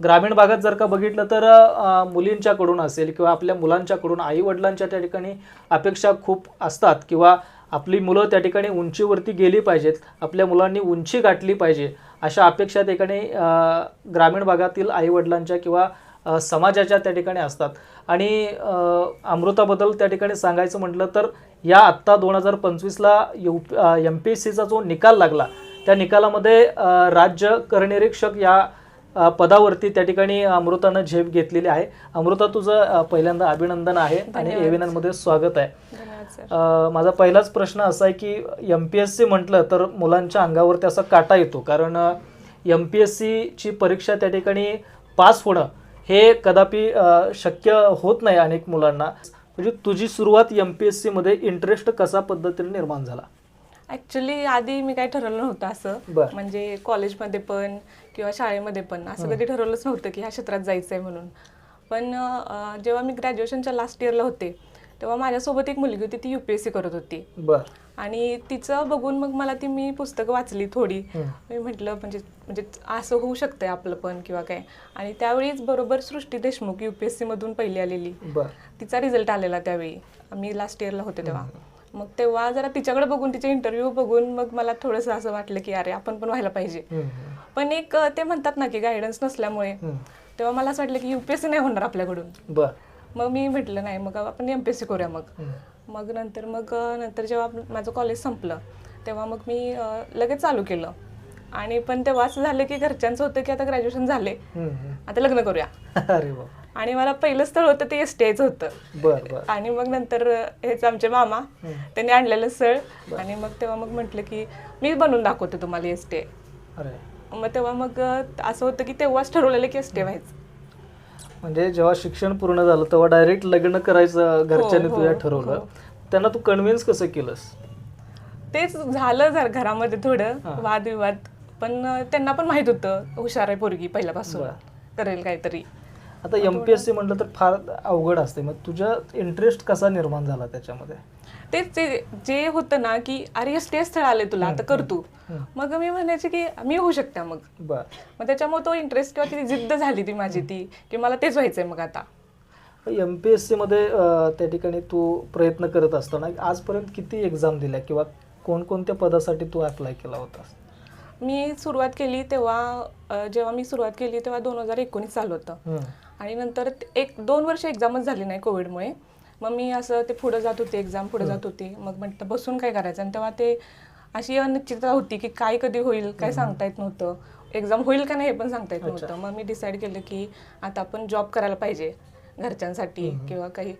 ग्रामीण भागात जर का बघितलं तर मुलींच्याकडून असेल किंवा आपल्या मुलांच्याकडून आई वडिलांच्या त्या ठिकाणी अपेक्षा खूप असतात किंवा आपली मुलं त्या ठिकाणी उंचीवरती गेली पाहिजेत आपल्या मुलांनी उंची गाठली पाहिजे अशा अपेक्षा त्या ठिकाणी ग्रामीण भागातील आई वडिलांच्या किंवा समाजाच्या त्या ठिकाणी असतात. आणि अमृताबद्दल त्या ठिकाणी सांगायचं म्हटलं तर या आत्ता दोन हजार पंचवीसला यू एम पी एस सीचा जो निकाल लागला त्या निकालामध्ये राज्य करनिरीक्षक या पदावरती त्या ठिकाणी अमृतानं झेप घेतलेली आहे. अमृता तुझं पहिल्यांदा अभिनंदन आहे आणि. एव्हिनमध्ये स्वागत आहे. माझा पहिलाच प्रश्न असा आहे की एम पी एस सी म्हटलं तर मुलांच्या अंगावरती असा काटा येतो. कारण एम पी एस सीची परीक्षा त्या ठिकाणी पास होणं हे कदापि शक्य होत नाही अनेक मुलांना. म्हणजे तुझी सुरुवात एम पी एस सीमध्ये इंटरेस्ट कसा पद्धतीने निर्माण झाला? ऍक्च्युली आधी मी काही ठरवलं नव्हतं असं. बर. म्हणजे कॉलेजमध्ये पण किंवा शाळेमध्ये पण असं कधी ठरवलंच नव्हतं की ह्या क्षेत्रात जायचं आहे म्हणून. पण अं, जेव्हा मी ग्रॅज्युएशनच्या लास्ट इयरला होते तेव्हा माझ्यासोबत एक मुलगी होती ती युपीएससी करत होती. बर. आणि तिचं बघून मग मला ती मी पुस्तकं वाचली थोडी. मी म्हटलं म्हणजे म्हणजे असं होऊ शकतंय आपलं पण किंवा काय. आणि त्यावेळीच बरोबर सृष्टी देशमुख युपीएससी मधून पहिली आलेली. बर. तिचा रिझल्ट आलेला त्यावेळी. मी लास्ट इयरला होते तेव्हा. मग तेव्हा जरा तिच्याकडे बघून तिचे इंटरव्ह्यू बघून मग मला थोडंसं असं वाटलं की अरे आपण पण व्हायला पाहिजे. पण एक ते म्हणतात ना की गायडन्स नसल्यामुळे. तेव्हा मला असं वाटलं की युपीएससी नाही होणार आपल्याकडून. मग मी म्हटलं नाही मग आपण एम पी एस सी करूया मग. मग नंतर मग नंतर जेव्हा माझं कॉलेज संपलं तेव्हा मग मी लगेच चालू केलं. आणि पण तेव्हा असं झालं की घरच्यांचं होतं की आता ग्रॅज्युएशन झाले. आता लग्न करूया. आणि मला पहिलं स्थळ होतं ते आयचं होतं. आणि मग नंतर हेच आमचे मामा त्यांनी आणलेलं सळ आणि मग तेव्हा मग म्हटलं की मी बनवून दाखवते तुम्हाला एस टे अरे. मग तेव्हा मग असं होतं की तेव्हाच ठरवलेलं की एस टे व्हायचं. म्हणजे जेव्हा शिक्षण पूर्ण झालं तेव्हा डायरेक्ट लग्न करायचं घरच्यांनी हो, तुझ्या हो. ठरवलं. त्यांना तू कन्व्हिन्स कसं केलंस? तेच झालं जर घरामध्ये थोडं हा. वादविवाद. पण त्यांना पण माहीत होतं हुशार आहे पोरगी पहिल्यापासून. करेल काहीतरी. आता एम पी एस सी म्हटलं तर फार अवघड असते मग तुझा इंटरेस्ट कसा निर्माण झाला त्याच्यामध्ये? तेच ते जे होतं ना की अरे एस टी स्थळ आले तुला आता कर तू. मग मी म्हणायचे की मी होऊ शकते मग. मग त्याच्यामुळे तो इंटरेस्ट किंवा ती जिद्द झाली ती माझी ती की मला तेच व्हायचंय मग आता. एम पी एस सीमध्ये त्या ठिकाणी तू प्रयत्न करत असताना आजपर्यंत किती एक्झाम दिल्या किंवा कोणकोणत्या पदासाठी तू अप्लाय केला होतास? मी सुरुवात केली तेव्हा जेव्हा मी सुरुवात केली तेव्हा दोन हजार एकोणीस चालू होतं. आणि नंतर एक दोन वर्ष एक्झामच झाली नाही कोविडमुळे. मग मी असं ते पुढं जात होते एक्झाम पुढे जात होती. मग म्हटलं बसून काय करायचं? आणि तेव्हा ते अशी अनिश्चितता होती की काय कधी होईल काय सांगता येत नव्हतं. एक्झाम होईल का नाही हे पण सांगता येत नव्हतं. मग मी डिसाईड केलं की आता आपण जॉब करायला पाहिजे घरच्यांसाठी किंवा काही.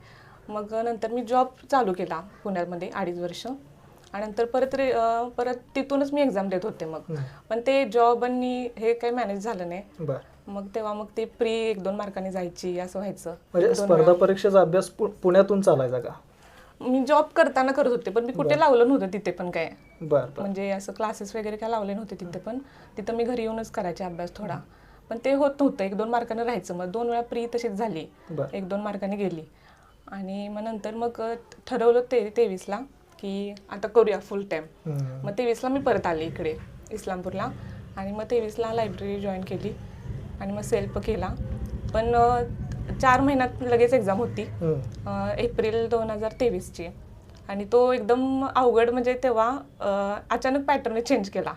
मग नंतर मी जॉब चालू केला पुण्यामध्ये अडीच वर्ष. आणि नंतर परत रे अं, परत तिथूनच मी एक्झाम देत होते मग. पण ते जॉब आणि हे काही मॅनेज झालं नाही. बर. मग तेव्हा मग ते प्री एक दोन मार्कांनी जायची असं व्हायचं. म्हणजे स्पर्धा परीक्षेचा अभ्यास पु- पुण्यातून चालायचा का? मी जॉब करताना करत होते पण मी कुठे लावलं नव्हतं तिथे पण काय. बर बर. म्हणजे असं क्लासेस वगैरे काय लावले नव्हते तिथे पण. तिथं मी घरी येऊनच करायचे अभ्यास थोडा. पण ते होत नव्हतं एक दोन मार्कानं राहायचं. मग दोन वेळा प्री तशीच झाली. बर. एक दोन मार्काने गेली. आणि मग नंतर मग अ, ठरवलं ते तेवीसला. की आता करूया फुल टाईम. मग तेवीसला मी परत आले इकडे इस्लामपूरला. आणि मग तेवीसला लायब्ररी जॉईन केली आणि मग सेल्फ केला. पण चार महिन्यात लगेच एक्झाम होती. एप्रिल दोन हजार तेवीसची. आणि तो एकदम अवघड म्हणजे तेव्हा अचानक पॅटर्न चेंज केला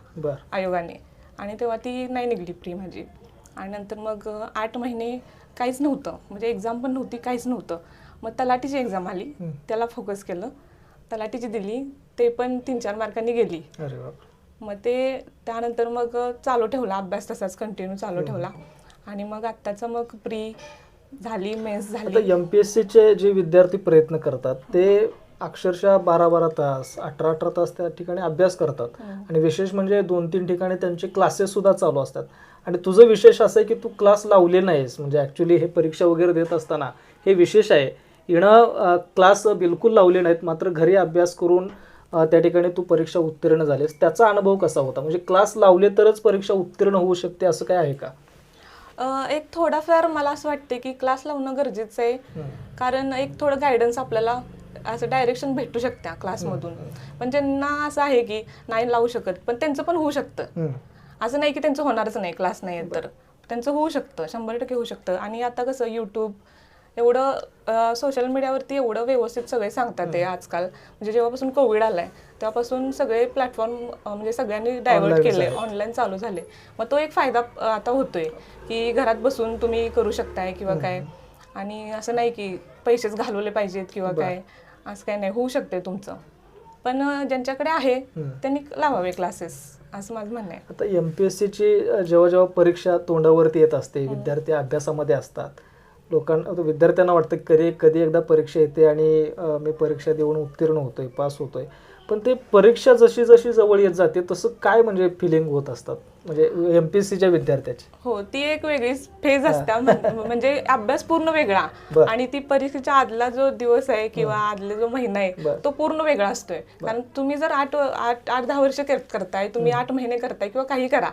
आयोगाने. आणि तेव्हा ती नाही निघली प्री माझी. आणि नंतर मग आठ महिने काहीच नव्हतं. म्हणजे एक्झाम पण नव्हती काहीच नव्हतं. मग तलाठीची एक्झाम आली. त्याला फोकस केलं. तलाठीची दिली ते पण तीन चार मार्कांनी गेली. अरे बाप मग ते त्यानंतर मग चालू ठेवला अभ्यास तसाच कंटिन्यू चालू ठेवला. आणि मग आत्ताचं मग प्री झाली मेन्स आता झाली एम पी एस सीचे जे विद्यार्थी प्रयत्न करतात ते अक्षरशः बारा बारा तास अठरा अठरा तास त्या ठिकाणी अभ्यास करतात. आणि विशेष म्हणजे दोन तीन ठिकाणी त्यांचे क्लासेस सुद्धा चालू असतात. आणि तुझं विशेष असं आहे की तू क्लास लावले नाहीस म्हणजे ॲक्च्युली हे परीक्षा वगैरे देत असताना हे विशेष आहे. येणं क्लास बिलकुल लावले नाहीत मात्र घरी अभ्यास करून त्या ठिकाणी तू परीक्षा उत्तीर्ण झालीस. त्याचा अनुभव कसा होता? म्हणजे क्लास लावले तरच परीक्षा उत्तीर्ण होऊ शकते असं काय आहे का? एक थोडाफार मला असं वाटते की क्लास लावणं गरजेचं आहे. कारण एक थोडं गायडन्स आपल्याला असं डायरेक्शन भेटू शकत्या क्लासमधून. पण ज्यांना असं आहे की नाही लावू शकत पण त्यांचं पण होऊ शकतं. असं नाही की त्यांचं होणारच नाही क्लास नाही तर. त्यांचं होऊ शकतं शंभर टक्के होऊ शकतं. आणि आता कसं यूट्यूब एवढं सोशल मीडियावरती एवढं व्यवस्थित सगळे सांगतात ते आजकाल. म्हणजे जेव्हापासून कोविड आलाय तेव्हापासून सगळे प्लॅटफॉर्म म्हणजे सगळ्यांनी डायव्हर्ट केले. ऑनलाईन चालू झाले. मग तो एक फायदा आता होतोय की घरात बसून तुम्ही करू शकताय किंवा काय. आणि असं नाही की पैसेच घालवले पाहिजेत किंवा काय. असं काय नाही होऊ शकते तुमचं. पण ज्यांच्याकडे आहे त्यांनी लावावे क्लासेस असं माझं म्हणणं आहे. आता एम पी एस सीची जेव्हा जेव्हा परीक्षा तोंडावरती येत असते विद्यार्थी अभ्यासामध्ये असतात लोकांना विद्यार्थ्यांना वाटतं की कधी कधी एकदा परीक्षा येते आणि मी परीक्षा देऊन उत्तीर्ण होतोय पास होतोय. पण ते परीक्षा जशी जशी जवळ येत जाते तसं काय म्हणजे फिलिंग होत असतात? म्हणजे एम पी एस सीच्या विद्यार्थ्याची. हो ती एक वेगळीच फेज असते म्हण- म्हणजे अभ्यास पूर्ण वेगळा. आणि ती परीक्षेच्या आदला जो दिवस आहे किंवा आदला जो महिना आहे. तो पूर्ण वेगळा असतोय. कारण तुम्ही जर आठ आठ आठ दहा वर्ष कर- करताय तुम्ही आठ महिने करताय किंवा काही करा.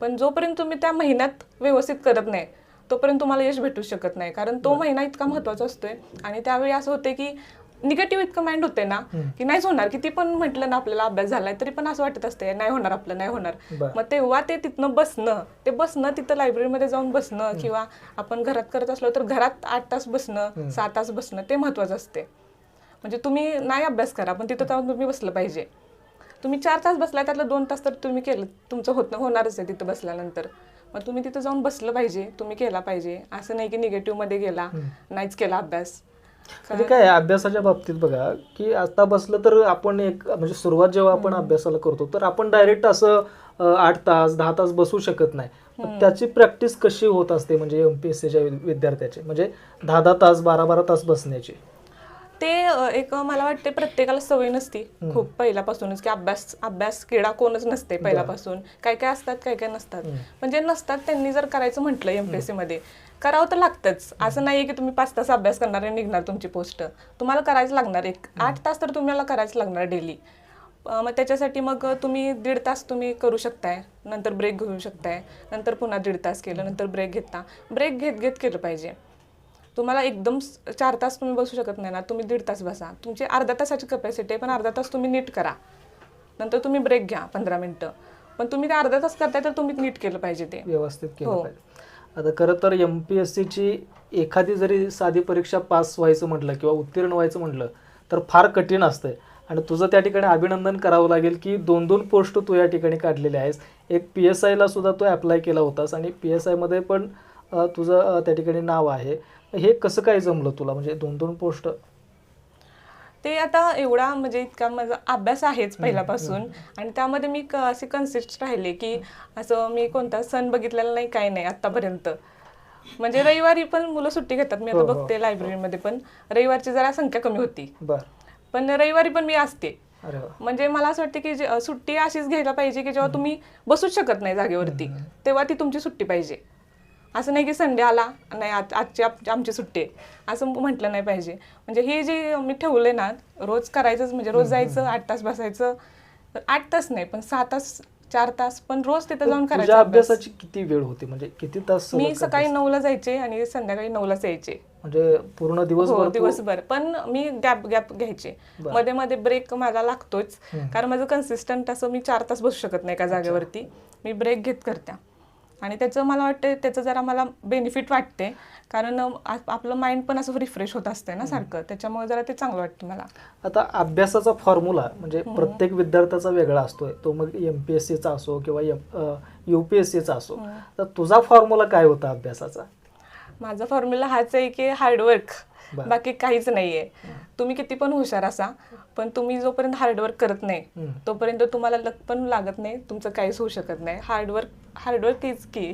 पण जोपर्यंत तुम्ही त्या महिन्यात व्यवस्थित करत नाही तोपर्यंत तुम्हाला यश भेटू शकत नाही. कारण तो महिना इतका महत्त्वाचा असतोय. आणि त्यावेळी असं होते की निगेटिव्ह इतकं माइंड होते ना की नाहीच होणार. किती पण म्हटलं ना आपल्याला अभ्यास झालाय तरी पण असं वाटत असते नाही होणार आपलं नाही होणार. मग तेव्हा ते तिथनं बसणं ते बसणं तिथं लायब्ररीमध्ये जाऊन बसणं किंवा आपण घरात करत असलो तर घरात आठ तास बसणं सहा तास बसणं ते महत्वाचं असते म्हणजे तुम्ही नाही अभ्यास करा पण तिथं जाऊन तुम्ही बसलं पाहिजे. तुम्ही चार तास बसलाय त्यातलं दोन तास तर तुम्ही केलं तुमचं होत होणारच आहे तिथं बसल्यानंतर. मग तुम्ही तिथं जाऊन बसलं पाहिजे तुम्ही केला पाहिजे. असं नाही की निगेटिव्हमध्ये गेला नाहीच केला अभ्यास. म्हणजे काय अभ्यासाच्या बाबतीत बघा की आता बसलं तर आपण एक म्हणजे सुरुवात जेव्हा आपण अभ्यासाला करतो तर आपण डायरेक्ट असं आठ तास दहा तास बसू शकत नाही. त्याची प्रॅक्टिस कशी होत असते म्हणजे एम पी एस सीच्या विद्यार्थ्याची? म्हणजे दहा दहा तास बारा बारा तास बसण्याची. ते एक मला वाटते प्रत्येकाला सवय नसती खूप पहिल्यापासूनच की अभ्यास अभ्यास किडा कोणच नसते पहिल्यापासून. काय काय असतात काय काय नसतात. पण जे नसतात त्यांनी जर करायचं म्हटलं एमपीएससी मध्ये करावं तर लागतंच. असं नाहीये की तुम्ही पाच तास अभ्यास करणार आणि निघणार तुमची पोस्ट. तुम्हाला करायचं लागणार एक. आठ तास तर तुम्हाला करायचं लागणार डेली. मग त्याच्यासाठी मग तुम्ही दीड तास तुम्ही करू शकताय. नंतर ब्रेक घेऊ शकताय. नंतर पुन्हा दीड तास केलं नंतर ब्रेक घेता. ब्रेक घेत घेत केलं पाहिजे. तुम्हाला एकदम चार तास तुम्ही बसू शकत नाही ना तुम्ही दीड तास बसा. तुमची अर्धा तासाची कपॅसिटी आहे पण अर्धा तास तुम्ही नीट करा. नंतर तुम्ही ब्रेक घ्या पंधरा मिनटं. पण तुम्ही ते अर्धा तास करताय तर तुम्ही नीट केलं पाहिजे ते. व्यवस्थित केलं हो. पाहिजे. आता खरं तर एम पी एस सीची एखादी जरी साधी परीक्षा पास व्हायचं म्हटलं किंवा उत्तीर्ण व्हायचं म्हटलं तर फार कठीण असतंय. आणि तुझं त्या ठिकाणी अभिनंदन करावं लागेल की दोन दोन पोस्ट तू या ठिकाणी काढलेल्या आहेस. एक पी एस आयला सुद्धा तू अप्लाय केला होतास आणि पी एस आयमध्ये पण तुझं त्या ठिकाणी नाव आहे. हे कसं काय जमलं तुला? म्हणजे दोन दोन पोस्ट? ते आता एवढा म्हणजे इतका माझा अभ्यास आहेच पहिल्यापासून. आणि त्यामध्ये मी अशी कन्सिस्ट राहिले की असं मी कोणता सण बघितलेला नाही काही नाही आतापर्यंत म्हणजे रविवारी पण मुलं सुट्टी घेतात. मी आता हो, हो. बघते लायब्ररीमध्ये पण. रविवारची जरा संख्या कमी होती. पण रविवारी पण मी असते. म्हणजे मला असं वाटतं की सुट्टी अशीच घ्यायला पाहिजे की जेव्हा तुम्ही बसूच शकत नाही जागेवरती तेव्हा ती तुमची सुट्टी पाहिजे. असं नाही की संडे आला नाही आज आजची आप- आमची सुट्टी आहे. असं म्हटलं नाही पाहिजे. म्हणजे हे जे मी ठेवले ना रोज करायचंच म्हणजे रोज जायचं आठ तास बसायचं आठ तास नाही पण सहा तास चार तास पण रोज तिथं जाऊन करायचं. अभ्यासाची किती वेळ होती? म्हणजे किती तास मी सकाळी? नऊला जायचे आणि संध्याकाळी नऊलाच यायचे. म्हणजे पूर्ण दिवसभर हो दिवसभर. पण मी गॅप गॅप घ्यायचे. मध्ये मध्ये ब्रेक माझा लागतोच. कारण माझं कन्सिस्टंट असं मी चार तास बसू शकत नाही एका जागेवरती. मी ब्रेक घेत करत्या. आणि त्याचं मला वाटतं त्याचं जरा मला बेनिफिट वाटते कारण आपलं माइंड पण असं रिफ्रेश होत असते ना सारखं. त्याच्यामुळे जरा ते चांगलं वाटतं मला. आता अभ्यासाचा फॉर्म्युला म्हणजे प्रत्येक विद्यार्थ्याचा वेगळा असतोय. तो मग एम पी एस सीचा असो किंवा यू पी एस सीचा असो. तर तुझा फॉर्म्युला काय होता अभ्यासाचा? माझा फॉर्म्युला हाच आहे की हार्डवर्क. बाकी काहीच नाहीये. तुम्ही किती पण हुशार असा पण तुम्ही जोपर्यंत हार्डवर्क करत नाही. तोपर्यंत तुम्हाला लक पण लागत नाही तुमचं काहीच होऊ शकत नाही. हार्डवर्क हार्डवर्क इज की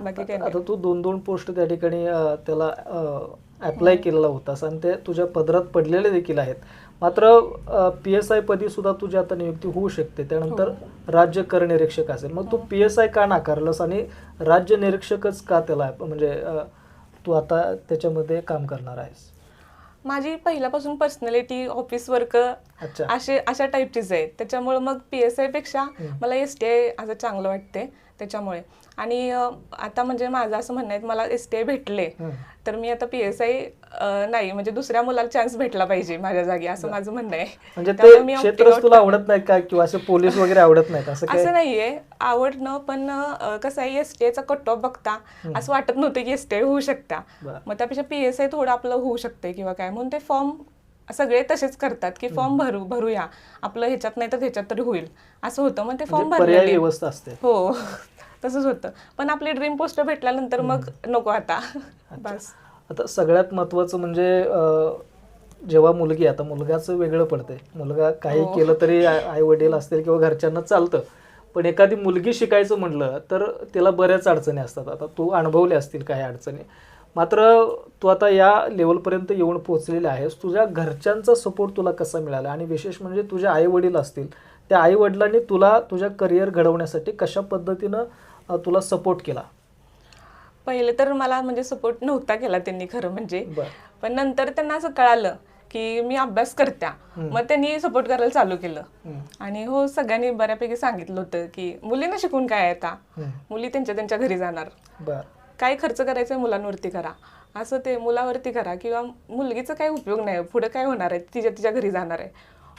बाकी काही नाही. आता तू दोन दोन पोस्ट त्या ठिकाणी त्याला अप्लाय केलेला होतास आणि ते तुझ्या पदरात पडलेले देखील आहेत. मात्र पी एस आय पदी सुद्धा तुझी आता नियुक्ती होऊ शकते. त्यानंतर राज्य कर निरीक्षक असेल. मग तू पी एस आय का नाकारलंस आणि राज्य निरीक्षकच का त्याला म्हणजे तू आता त्याच्यामध्ये काम करणार आहेस? माझी पहिल्यापासून पर्सनॅलिटी ऑफिस वर्क अच्छा. असे अशा टाईपचीच आहे त्याच्यामुळे मग पी एस आयपेक्षा मला एस टी आय असं चांगलं वाटते त्याच्यामुळे. आणि आता म्हणजे माझं असं म्हणणं आहे मला एस टी आय भेटले. तर मी आता पी एस आय नाही म्हणजे दुसऱ्या मुलाला चान्स भेटला पाहिजे माझ्या जागी असं माझं म्हणणं आहे. म्हणजे तुला आवडत नाही का? किंवा असे पोलीस वगैरे आवडत नाहीत? असं नाहीये. आवडणं पण कसं आहे एस टी आयचा कट ऑफ बघता असं वाटत नव्हतं की एस टी आय होऊ शकता. मग त्यापेक्षा पी एस आय थोडं आपलं होऊ शकतंय किंवा काय. म्हणून ते फॉर्म सगळे तसेच करतात की फॉर्म भरू भरूया. आपलं ह्याच्यात नाही तर ह्याच्यात तरी होईल. असं होतं. मग ते फॉर्म म्हणजे भरलेले. व्यवस्था असते. हो. तसंच होतं. पण आपली ड्रीम पोस्ट भेटल्यानंतर मग नको आता. बस. आता सगळ्यात महत्वाचं म्हणजे जेव्हा मुलगी आता मुलगाचं वेगळं पडतंय. मुलगा काही हो. केलं तरी आई वडील असतील किंवा घरच्यांना चालतं. पण एखादी मुलगी शिकायचं म्हटलं तर तिला बऱ्याच अडचणी असतात. आता तू अनुभवले असतील काही अडचणी. मात्र तू आता या लेवलपर्यंत येऊन पोहोचलेली आहेस. तुझ्या घरच्यांचा सपोर्ट तुला कसा मिळाला? आणि विशेष म्हणजे तुझे आई वडील असतील त्या आई वडिलांनी तुला तुझ्या करिअर घडवण्यासाठी कशा पद्धतीनं तुला सपोर्ट केला? पहिले तर मला म्हणजे सपोर्ट नव्हता केला त्यांनी खरं म्हणजे. पण नंतर त्यांना असं कळालं की मी अभ्यास करत्या. मग त्यांनी सपोर्ट करायला चालू केलं. आणि हो सगळ्यांनी बऱ्यापैकी सांगितलं होतं की मुलींना शिकून काय आता. मुली त्यांच्या त्यांच्या घरी जाणार. बरं. काय खर्च करायचा आहे मुलांवरती करा. असं ते मुलावरती करा किंवा मुलगीचा काही उपयोग नाही. पुढे काय होणार आहे? तिच्या तिच्या घरी जाणार आहे.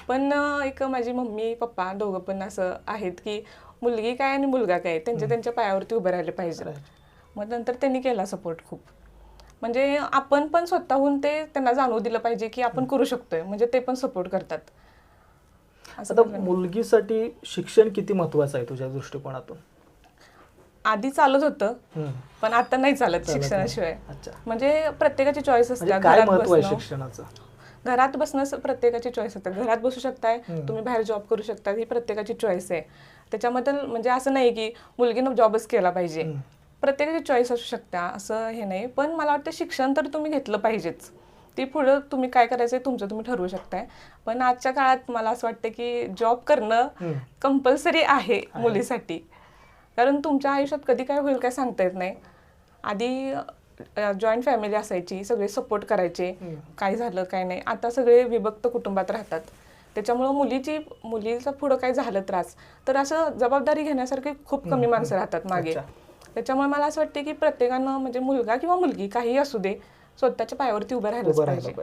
पण एक माझी मम्मी पप्पा दोघं पण असं आहेत की मुलगी काय आणि मुलगा काय त्यांच्या त्यांच्या पायावरती उभे राहिले पाहिजे. मग नंतर त्यांनी केला सपोर्ट खूप. म्हणजे आपण पण स्वतःहून ते त्यांना जाणवू दिलं पाहिजे की आपण करू शकतोय. म्हणजे ते पण सपोर्ट करतात. असं मुलगीसाठी शिक्षण किती महत्वाचं आहे तुझ्या दृष्टिकोनातून? आधी चालत होतं. पण आता नाही चालत. शिक्षणाशिवाय. म्हणजे प्रत्येकाची चॉईस म्हणजे असते काय घरात महत्त्व आहे शिक्षणाचं? घरात बसणं प्रत्येकाची चॉईस असते. घरात बसू शकताय. तुम्ही बाहेर जॉब करू शकता ही प्रत्येकाची चॉईस आहे. त्याच्यामध्ये म्हणजे असं नाही की मुलगीनं जॉबच केला पाहिजे. प्रत्येकाची चॉईस असू शकता असं हे नाही. पण मला वाटतं शिक्षण तर तुम्ही घेतलं पाहिजेच. ती पुढं तुम्ही काय करायचं तुमचं तुम्ही ठरवू शकताय. पण आजच्या काळात मला असं वाटतं की जॉब करणं. कंपल्सरी आहे. मुलीसाठी. कारण तुमच्या आयुष्यात कधी काय होईल काय सांगता येत नाही. आधी जॉईंट फॅमिली असायची सगळे सपोर्ट करायचे. काय झालं काय नाही. आता सगळे विभक्त कुटुंबात राहतात. त्याच्यामुळं मुलीची मुलीचा पुढं काय झालं त्रास. तर असं जबाबदारी घेण्यासारखे खूप कमी माणसं राहतात मागे. त्याच्यामुळे मला असं वाटतं की प्रत्येकानं म्हणजे मुलगा किंवा मुलगी काही असू दे स्वतःच्या पायावरती उभं राहिलं पाहिजे.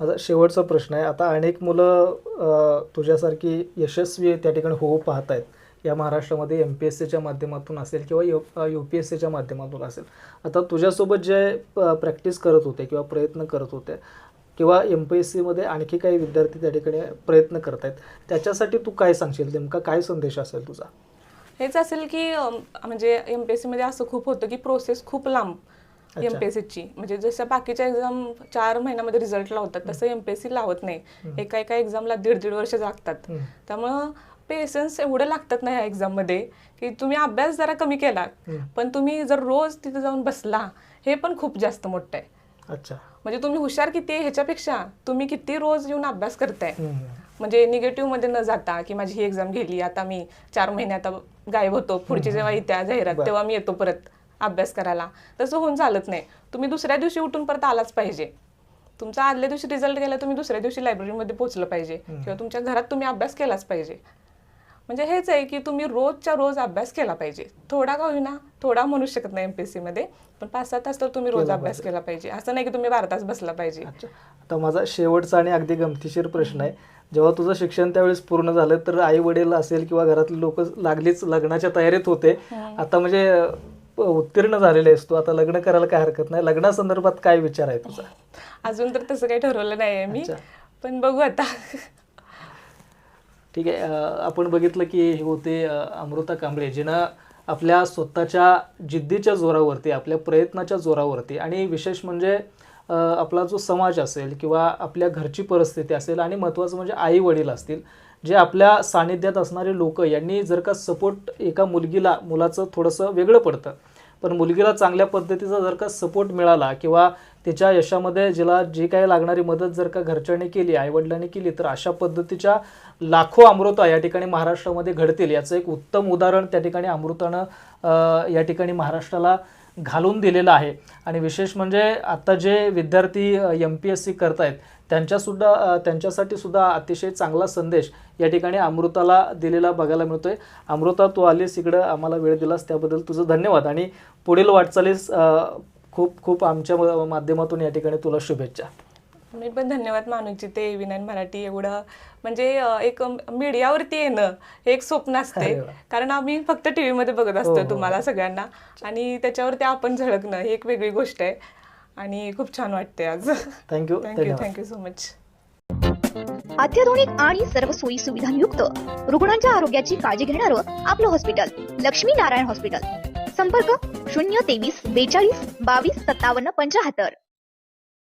माझा शेवटचा प्रश्न आहे. आता अनेक मुलं तुझ्यासारखी यशस्वी त्या ठिकाणी होऊ पाहत आहेत या महाराष्ट्रामध्ये एम पी एस सीच्या माध्यमातून असेल किंवा यू यू पी एस सीच्या माध्यमातून असेल. आता तुझ्यासोबत जे प्रॅक्टिस करत होते किंवा प्रयत्न करत होते किंवा एम पी एस सीमध्ये आणखी काही विद्यार्थी त्या ठिकाणी प्रयत्न करत आहेत त्याच्यासाठी तू काय सांगशील? नेमका काय संदेश असेल तुझा? हेच असेल की म्हणजे एमपीएससी मध्ये असं खूप होतं की प्रोसेस खूप लांब अच्छा. एमपीएससीची म्हणजे जसं बाकीच्या एक्झाम चार महिन्यामध्ये रिझल्ट लावतात तसं एमपीएससी लावत नाही. एका एका एक्झामला दीड दीड वर्ष लागतात. त्यामुळं पेशन्स एवढे लागतात ना ह्या एक्झाममध्ये की तुम्ही अभ्यास जरा कमी केला. पण तुम्ही जर रोज तिथे जाऊन बसला हे पण खूप जास्त मोठं आहे. अच्छा. म्हणजे तुम्ही हुशार किती आहे ह्याच्यापेक्षा तुम्ही किती रोज येऊन अभ्यास करताय. म्हणजे निगेटिव्हमध्ये न जाता की माझी ही एक्झाम गेली आता मी चार महिने आता गायब होतो पुढची जेव्हा येत्या जाहिरात. तेव्हा मी येतो परत अभ्यास करायला. तसं होऊन चालत नाही. तुम्ही दुसऱ्या दिवशी उठून परत आलाच पाहिजे. तुमचा आदल्या दिवशी रिझल्ट गेला तुम्ही दुसऱ्या दिवशी लायब्ररीमध्ये पोहोचलं पाहिजे. किंवा तुमच्या घरात तुम्ही अभ्यास केलाच पाहिजे. म्हणजे हेच आहे की तुम्ही रोजच्या रोज अभ्यास केला पाहिजे. थोडा का होईना थोडा म्हणू शकत नाही एमपीएससी मध्ये पण पाच सहा तास तर तुम्ही रोज अभ्यास केला पाहिजे. असं नाही की तुम्ही बारा तास बसला पाहिजे. आता माझा शेवटचा आणि अगदी गमतीशीर प्रश्न आहे. जेव्हा तुझं शिक्षण त्यावेळेस पूर्ण झालं तर आई वडील असेल किंवा घरातले लोक लागलीच लग्नाच्या तयारीत होते. आता म्हणजे उत्तीर्ण झालेले आहेस तू. आता लग्न करायला काय हरकत नाही. लग्नासंदर्भात काय विचार आहे तुझा? अजून तर तसं काही ठरवलं नाहीये मी. पण बघू आता. ठीक आहे आपण बघितलं की हे होते अमृता कांबळे जिनं आपल्या स्वतःच्या जिद्दीच्या जोरावरती आपल्या प्रयत्नाच्या जोरावरती आणि विशेष म्हणजे आपला जो समाज असेल किंवा आपल्या घरची परिस्थिती असेल आणि महत्त्वाचं म्हणजे आई वडील असतील जे आपल्या सानिध्यात असणारे लोक यांनी जर का सपोर्ट एका मुलगीला मुलाचं थोडंसं वेगळं पडतं पण मुलगीला चांगल्या पद्धतीचा जर का सपोर्ट मिळाला किंवा तिच्या यशामध्ये जिला जी काही लागणारी मदत जर का घरच्यांनी केली आईवडिलांनी केली तर अशा पद्धतीच्या लाखो अमृता या ठिकाणी महाराष्ट्रामध्ये घडतील. याचं एक उत्तम उदाहरण त्या ठिकाणी अमृतानं या ठिकाणी महाराष्ट्राला घालून दिलेलं आहे. आणि विशेष म्हणजे आता जे विद्यार्थी एम पी एस सी करत आहेत त्यांच्यासुद्धा त्यांच्यासाठी सुद्धा अतिशय चांगला संदेश या ठिकाणी अमृताला दिलेला बघायला मिळतोय. अमृता तू आलीस इकडं आम्हाला वेळ दिलास त्याबद्दल तुझं धन्यवाद. आणि पुढील वाटचालीस खूप खूप आमच्या माध्यमातून या ठिकाणी तुला शुभेच्छा. मी पण धन्यवाद मानू इच्छिते विज्ञान मराठी एवढं म्हणजे एक मीडियावरती येणं हे एक स्वप्न असते. कारण आम्ही फक्त टीव्ही मध्ये बघत हो, असतो हो. तुम्हाला सगळ्यांना. आणि त्याच्यावरती आपण झळकणं ही एक वेगळी गोष्ट आहे. आणि खूप छान वाटते आज. Thank you thank you thank you so much अत्याधुनिक आणि सर्व सोयी सुविधांयुक्त रुग्णांच्या आरोग्याची काळजी घेणारं आपलं हॉस्पिटल लक्ष्मी नारायण हॉस्पिटल संपर्क शून्य तेवीस बेचाळीस बावीस सत्तावन्न पंचाहत्तर.